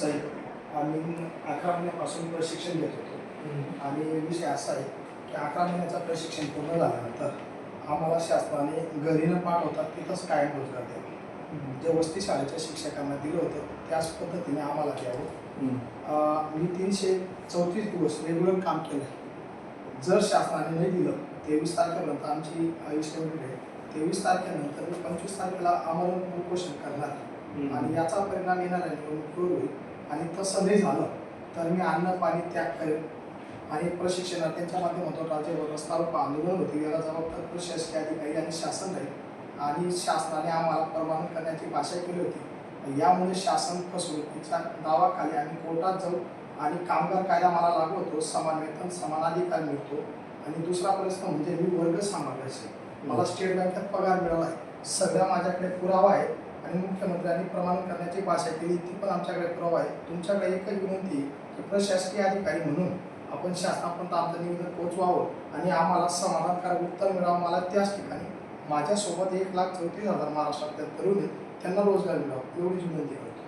साहेब आम्ही अकरा महिन्यापासून प्रशिक्षण घेत होतो. आणि विषय असा आहे की अकरा महिन्याचं प्रशिक्षण पूर्ण झाल्यानंतर आम्हाला शासनाने घरी न पाठवता तिथंच कायम रोजगार द्यावा जे वस्ती शाळेच्या शिक्षकांना दिलं होतं त्याच पद्धतीने आम्हाला द्यावं. मी तीनशे चौतीस दिवस रेग्युलर काम केलं. जर शासनाने नाही दिलं तेवीस तारखेपर्यंत आमची आयुष्यवेळ आहे. तेवीस तारखेनंतर पंचवीस तारखेला आमरण उपोषण करणार. आणि याचा परिणाम येणाऱ्या निवडणुकीवर होईल. आणि तसं नाही झालं तर मी अन्न पाणी त्याग करेन. आणि प्रशिक्षणार्थ्यांच्या माध्यमातून राज्यभर रस्ता आंदोलन होते. याला जबाबदार प्रशासकीय अधिकारी आणि शासन राहील. आणि शासनाने आम्हाला परवानगी करण्याची भाषा केली होती. यामुळे शासन फसवणुकीच्या दावाखाली आम्ही कोर्टात जाऊ आणि कामगार कायदा मला लागू होतो समान वेतन समान अधिकार मिळतो. आणि दुसरा प्रश्न म्हणजे मी वर्ग सांभाळायचे. मला स्टेट बँकेत पगार मिळाला आहे. सगळा माझ्याकडे पुरावा आहे. आणि मुख्यमंत्र्यांनी प्रमाण करण्याची भाषा केली ती पण आमच्याकडे पुरावा आहे. तुमच्याकडे एकच विनंती आहे की प्रशासकीय अधिकारी म्हणून आपण शासनापर्यंत आमचं निवेदन पोहोचवावं आणि आम्हाला समाधानकारक उत्तर मिळावं मला त्याच ठिकाणी माझ्यासोबत एक लाख चौतीस हजार महाराष्ट्रातल्या तरुण आहेत त्यांना रोजगार मिळावा एवढीच विनंती करतो.